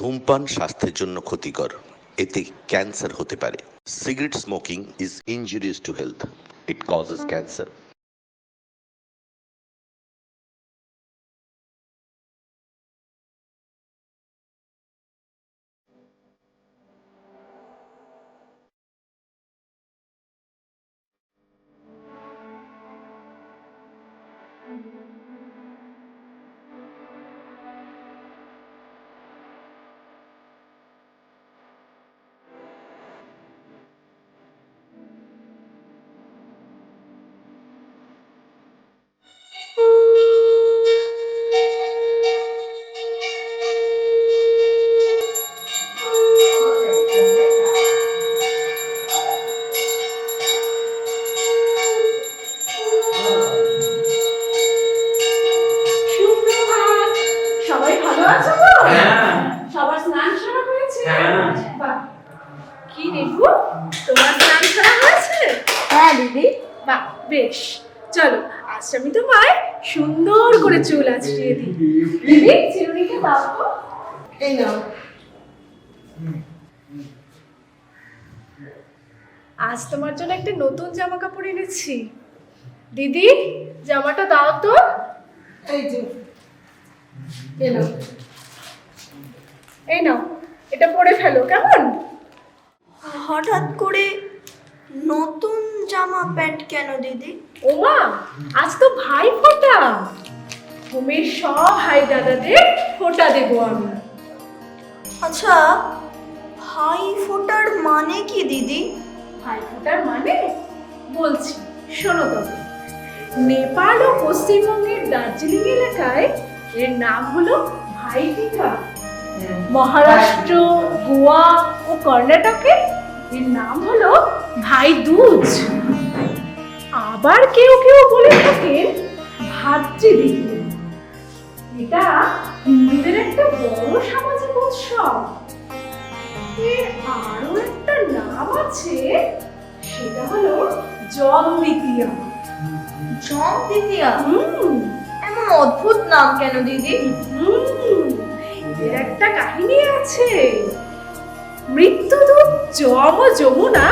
ধূমপান স্বাস্থ্যের জন্য ক্ষতিকর। এতে ক্যান্সার হতে পারে। Cigarette smoking is injurious to health it causes cancer এই নাও। আজ তোমার জন্য একটা নতুন জামা কাপড় এনেছি। দিদি জামাটা দাও তো। এই যে। এই নাও। এই নাও এটা পরে ফেলো কেমন? হঠাৎ করে নতুন জামা প্যান্ট কেন দিদি? ওমা আজ তো ভাই ফোটা। হোমের সব ভাই দাদাদের ফোটা দেবো আমি। আচ্ছা ভাই ফোটার মানে কি, দিদি? ভাই ফোটার মানে? বলছি, শোনো তবে নেপাল ও পশ্চিমবঙ্গের দার্জিলিং এলাকায় এর নাম হলো ভাই টিকা মহারাষ্ট্র, গোয়া ও কর্ণাটকে এর নাম হলো ভাই দুজ আবার কেউ কেউ বলে থাকেন ভাতৃদ্বিতীয় এটা হিন্দুদের একটা বড় সামাজিক উৎসব। এর আরও একটা নাম আছে সেটা হলো জম দ্বিতীয়া জম দ্বিতীয়া এমন অদ্ভুত নাম কেন দিদি? এর একটা কাহিনী আছে। মৃত্যুদূত যম যমুনা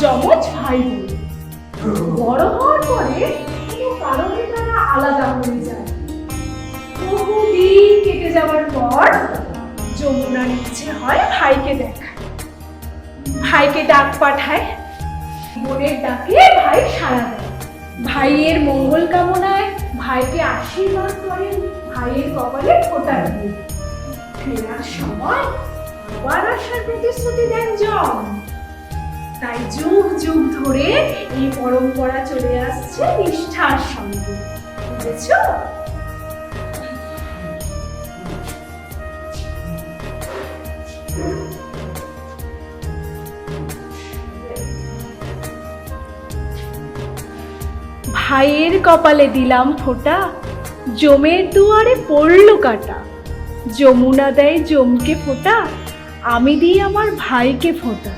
যমজ ভাই বড় হওয়ার পরে কোনো কারণে তারা আলাদা হয়ে যায়। বহুদিন কেটে যাওয়ার পর যমুনার ইচ্ছে হয় ভাইকে দেখা। ভাইকে ডাক পাঠায়, বোনের ডাকে ভাই সাড়া দেয়। ভাইয়ের মঙ্গল কামনায় ভাইকে আশীর্বাদ করেন ভাইয়ের কপালে ফোটা দিয়ে। ফেরার সময় আবার আসার প্রতিশ্রুতি দেন জন তাই যুগ যুগ ধরে এই পরম্পরা চলে আসছে নিষ্ঠার সঙ্গে। বুঝেছ? ভাইয়ের কপালে দিলাম ফোঁটা, জমের দুয়ারে পড়ল কাটা। যমুনা দেয় জমকে ফোঁটা, আমি দিই আমার ভাইকে ফোঁটা।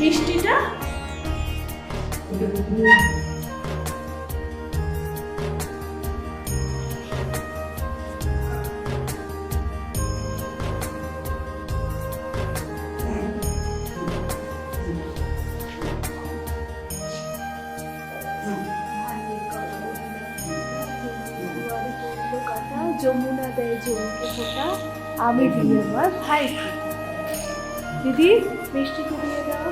মিষ্টিটা? আমি দিই আমার ভাই দিদি মিষ্টিটা দিয়ে দাও।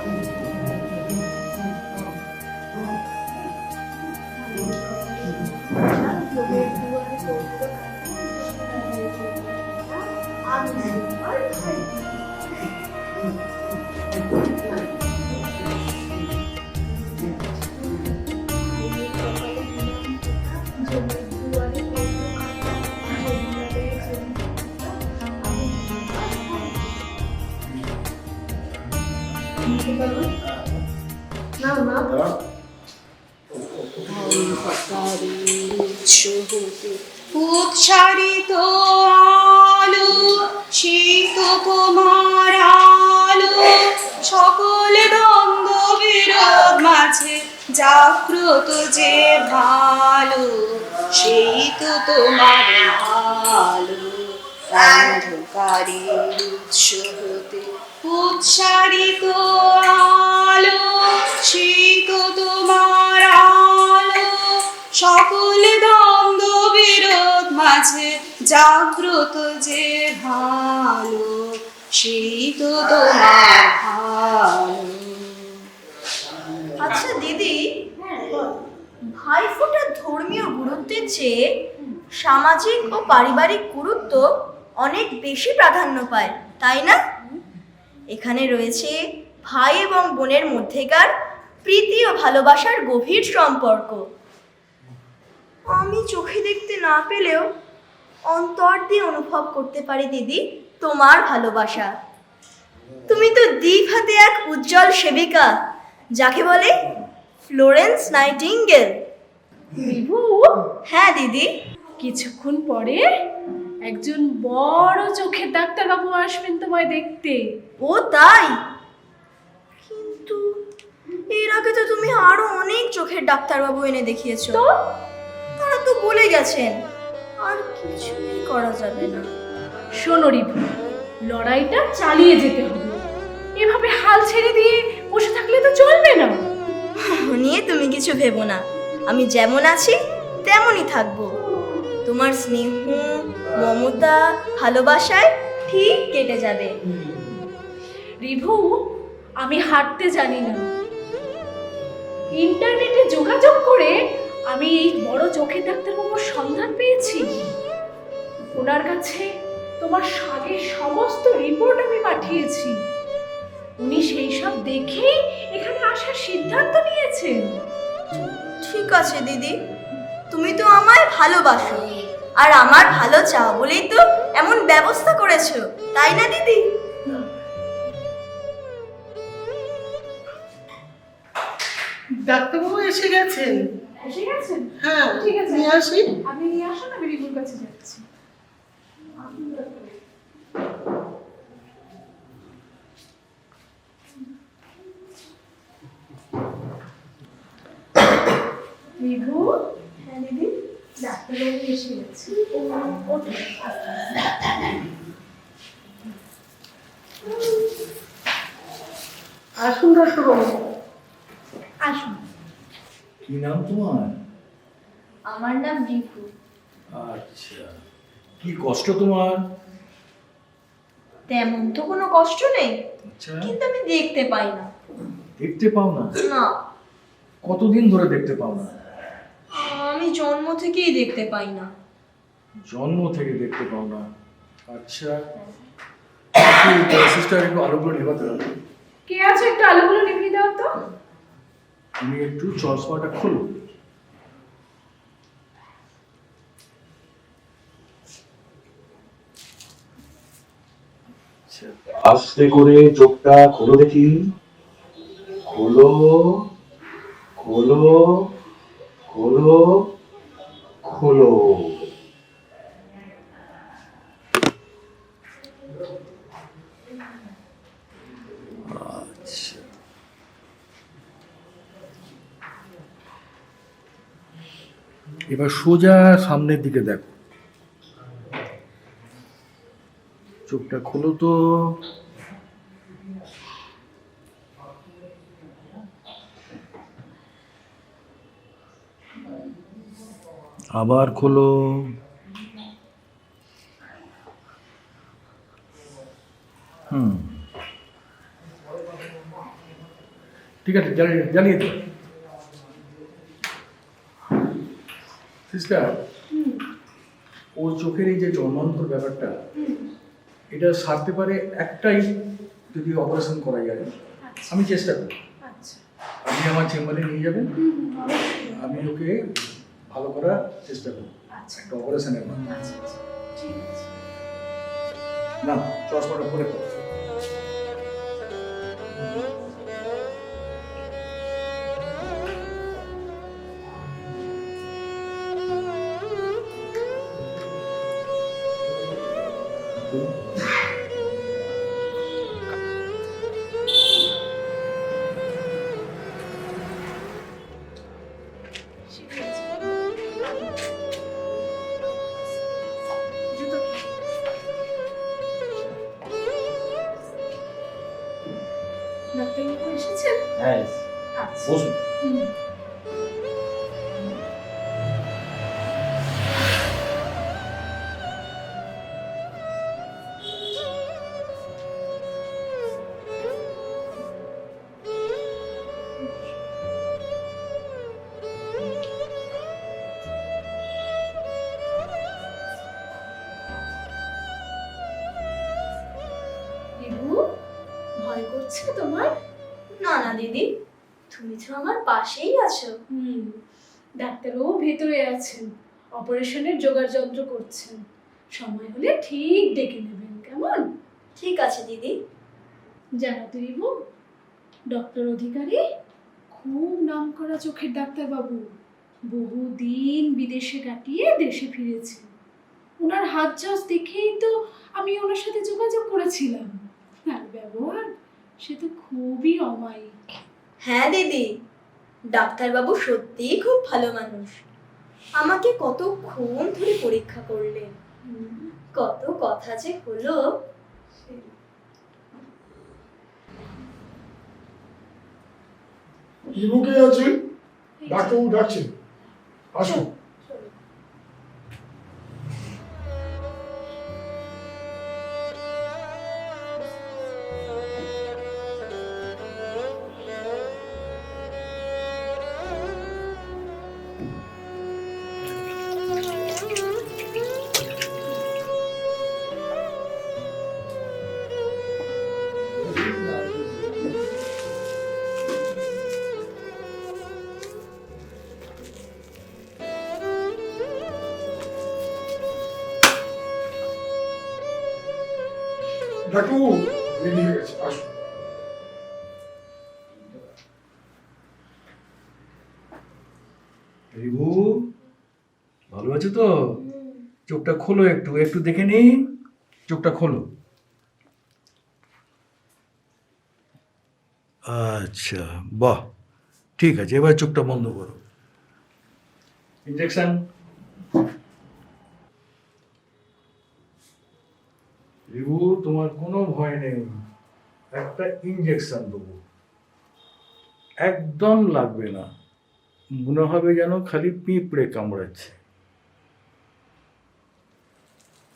যে ভালো সেই তো তোমার ভালো। অন্ধকারের উৎস হতে উৎসারিত আলো সেই তো তোমার আলো। সকল দ্বন্দ্ব বিরোধ মাঝে জাগ্রত যে ভালো সেই তো তোমার ভালো। আচ্ছা দিদি ভাইফোঁটার ধর্মীয় গুরুত্বের চেয়ে সামাজিক ও পারিবারিক গুরুত্ব অনেক বেশি প্রাধান্য পায়, তাই না? এখানে রয়েছে ভাই এবং বোনের মধ্যেকার প্রীতি ও ভালোবাসার গভীর সম্পর্ক। আমি চোখে দেখতে না পেলেও অন্তর দিয়ে অনুভব করতে পারি, দিদি, তোমার ভালোবাসা। তুমি তো দ্বীপ হাতে এক উজ্জ্বল সেবিকা, যাকে বলে ফ্লোরেন্স নাইটিঙ্গেল। বিভু হ্যাঁ দিদি। কিছুক্ষণ পরে একজন বড় চোখের ডাক্তারবাবু আসবেন তোমায় দেখতে। ও তাই? কিন্তু এর আগে তো তুমি আরও অনেক চোখের ডাক্তারবাবু এনে দেখিয়েছো। তো? তারা তো বলে গেছেন আর কিছুই করা যাবে না। শোনো রিভু লড়াইটা চালিয়ে যেতে হবে। এভাবে হাল ছেড়ে দিয়ে বসে থাকলে তো চলবে না। নিয়ে তুমি কিছু ভেবো না। আমি যেমন আছি, তেমনই থাকব। তোমার স্নেহ, মমতা, ভালোবাসায় ঠিক কেটে যাবে। রিভু, আমি হাঁটতে জানি না। ইন্টারনেটে যোগাযোগ করে আমি এই বড় চোখের ডাক্তারবাবুর সন্ধান পেয়েছি। ওনার কাছে তোমার স্বাদের সমস্ত রিপোর্ট আমি পাঠিয়েছি। উনি সেই সব দেখেই এখানে আসার সিদ্ধান্ত নিয়েছেন। ঠিক আছে দিদি। তুমি তো আমায় ভালোবাসো। আর আমার ভালো চাও বলেই তো এমন ব্যবস্থা করেছ তাই না দিদি? ডাক্তারবাবু এসে গেছেন। এসে গেছেন? হ্যাঁ ঠিক আছে। নিয়ে আসি। আপনি নিয়ে আসুন আমি রিভুর কাছে যাচ্ছি। হ্যাঁ দিদি? ডাক্তারবাবু এসে গেছে আসুন ডাক্তারবাবু আসুন। কি নাম তোমার? আমার নাম রিভু আচ্ছা কি কষ্ট তোমার? তেমন তো কোনো কষ্ট নেই আচ্ছা। কিন্তু আমি দেখতে পাই না। দেখতে পাও না? না। কতদিন ধরে দেখতে পাও না? আমি জন্ম থেকেই দেখতে পাই না। জন্ম থেকে দেখতে পাও না। আচ্ছা। সিস্টার একটু আলোগুলো নেবাতে হবে কে আছে? একটু আলোগুলো নিভিয়ে দাও তো। তুমি একটু চশমাটা খোলো। আস্তে করে চোখটা খোলো দেখি। খোলো খোলো খোলো। খোলো। এবার সোজা সামনের দিকে দেখো। চোখটা খোলো তো। আবার খোলো। হুম। ঠিক আছে জ্বালিয়ে জ্বালিয়ে দিও সিস্টার ওর চোখের এই যে জন্মান্তর ব্যাপারটা এটা সারতে পারে একটাই যদি অপারেশন করা যায়। আমি চেষ্টা করি। আচ্ছা। আপনি আমার চেম্বারে নিয়ে যাবেন। আমি ওকে ভালো করার চেষ্টা করব আচ্ছা। একটা অপারেশনের মাধ্যমে। আচ্ছা আচ্ছা। ঠিক আছে। না চশমাটা পরে করো ভেতরে আছেন। অপারেশনের জোগাড় যন্ত্র করছেন। সময় হলে ঠিক ডেকে নেবেন কেমন? ঠিক আছে দিদি। জানো তো রিভু ডক্টর অধিকারী খুব নাম করা চোখের ডাক্তারবাবু বহুদিন বিদেশে কাটিয়ে দেশে ফিরেছেন। ওনার হাত চাষ দেখেই তো আমি ওনার সাথে যোগাযোগ করেছিলাম। আর ব্যবহার সে তো খুবই অমায়িক। হ্যাঁ দিদি। ডাক্তারবাবু সত্যিই খুব ভালো মানুষ। আমাকে কতক্ষণ ধরে পরীক্ষা করলেন। কত কথা যে হলো। ইবুকে আছে ডাক্তারবাবু ডাকছেন। আসুন। রিভু ভালো আছো তো? চোখটা খোলো একটু একটু দেখে নি। চোখটা খোলো। আচ্ছা বাহ, ঠিক আছে, এবার চোখটা বন্ধ করো। ইঞ্জেকশন রিভু তোমার কোনো ভয় নেই। একটা ইঞ্জেকশন দেবো। একদম লাগবে না। মনে হবে যেন খালি পিঁপড়ে কামড়াচ্ছে।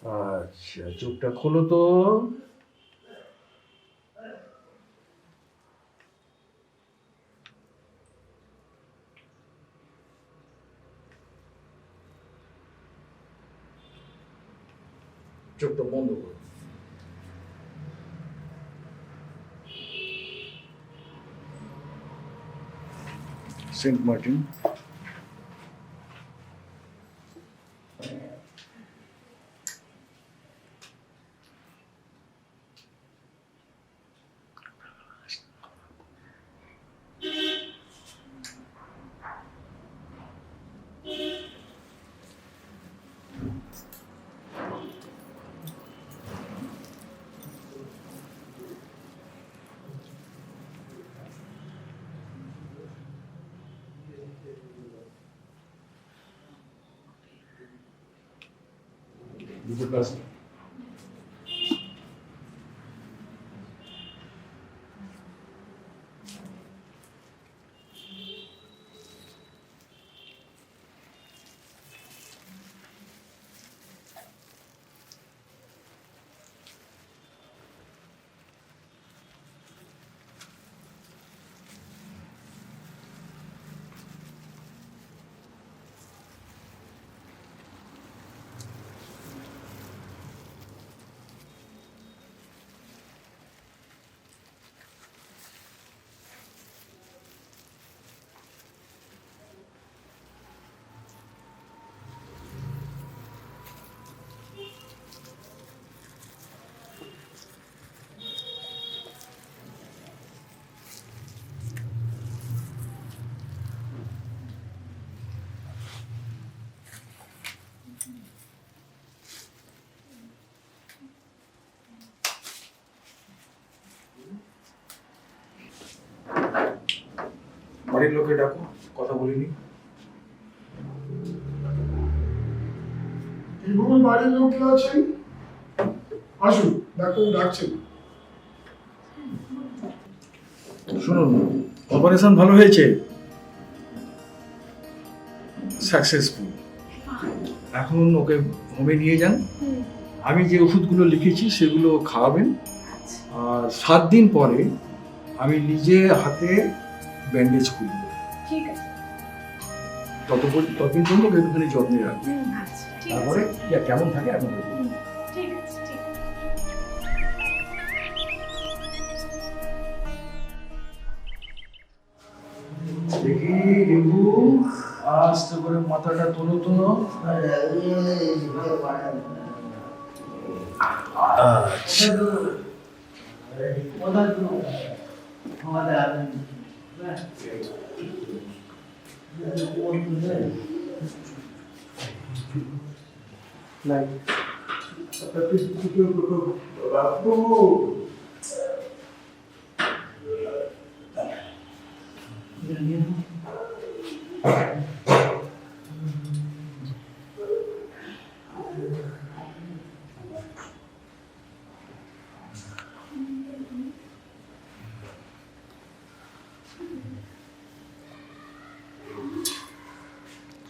আচ্ছা চোখটা খোলো তো। St. Martin Mr. President. বাড়ির লোকে ডাকো কথা বলিনি বাড়ির লোক কে আছেন? আসুন ডাক্তারবাবু ডাকছেন। শুনুন অপারেশন ভালো হয়েছে? সাকসেসফুল এখন ওকে হোমে নিয়ে যান। আমি যে ওষুধগুলো লিখেছি সেগুলো খাওয়াবেন। আর সাত দিন পরে আমি নিজে হাতে ব্যান্ডেজ করব ঠিক আছে। তত ততদিন জন্য ওকে একটুখানি যত্নে আচ্ছা আছে। তারপরে ইয়া কেমন থাকে এখন দেখব। ঠিক আছে ঠিক আছে। দেখি রিঙ্কু আস্তে করে মাথাটা তোলো তোলো। আচ্ছা। Like, Thank you.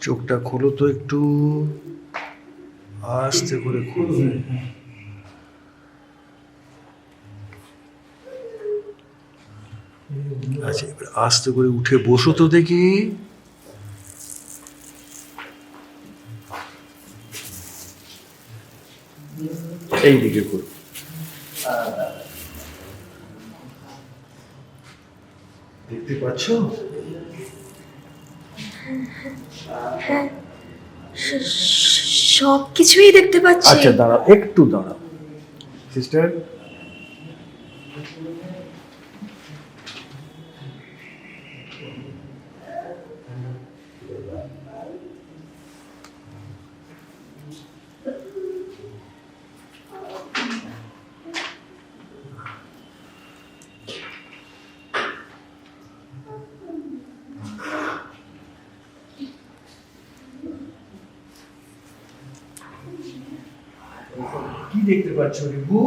চোখটা খোলো তো একটু। আস্তে করে খোলো। আচ্ছা এবার আস্তে করে উঠে বসো তো দেখি। এই দিকে করো দেখতে পাচ্ছ সব কিছুই দেখতে পাচ্ছি। আচ্ছা দাঁড়াও একটু দাঁড়াও। সিস্টার কি দেখতে পাচ্ছ রিভু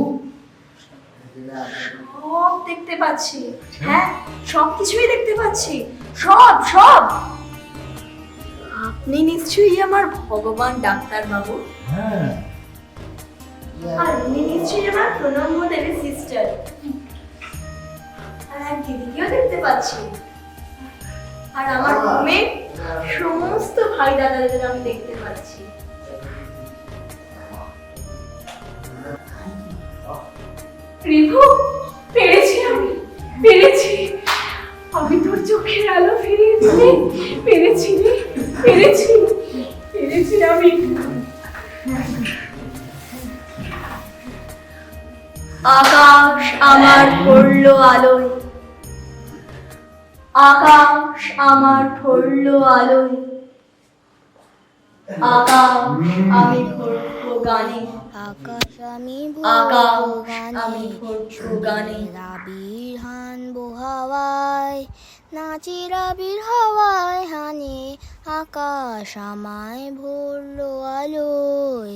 সব দেখতে পাচ্ছি। হ্যাঁ সব কিছুই দেখতে পাচ্ছি। সব সব। আপনি নিশ্চয়ই আমার ভগবান ডাক্তার বাবু হ্যাঁ। আর উনি নিশ্চয়ই আমার প্রণম্য দেবী সিস্টার আর এক দিদিকেও দেখতে পাচ্ছি। আর আমার রুমে সমস্ত ভাই দাদাদের আমি দেখতে পাচ্ছি। রিভু, পেরেছি আমি পেরেছি। আমি তোর চোখের আলো ফিরিয়েছি পেরেছি রে, পেরেছি পেরেছি আমি। আকাশ আমার ভরলো আলোয়। আকাশ আমার ভরলো আলোয়। আকাশ আমি ভরবো গানে। আকাশ আমি আকাশ ভরবো গানে আমি গানে রাবির হানবো হাওয়ায় নাচি রাবির হাওয়ায় হানে আকাশ আমায় ভরলো আলোয়।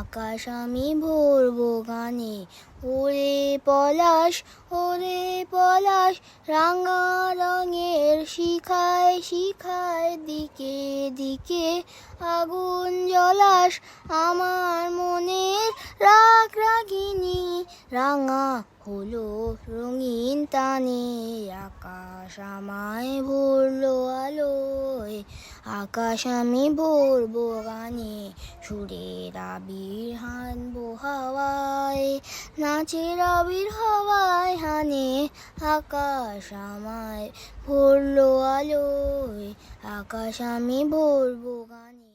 আকাশ আমি ভরবো গানে ওরে পলাশ ওরে পলাশ, রাঙা রঙের শিখায় শিখায় দিকে দিকে আগুন জলাস আমার মনের রাগ রাগিনী, রাঙা হলো রঙিন টানে আকাশ আমায় ভরলো আলোয়। আকাশ আমি ভরবো গানে, সুরের আবির হানবো হাওয়ায়, নাচের আবির হাওয়ায়, হানে আকাশ আমায় ভরলো আলোয় আকাশ আমি ভরবো গানে।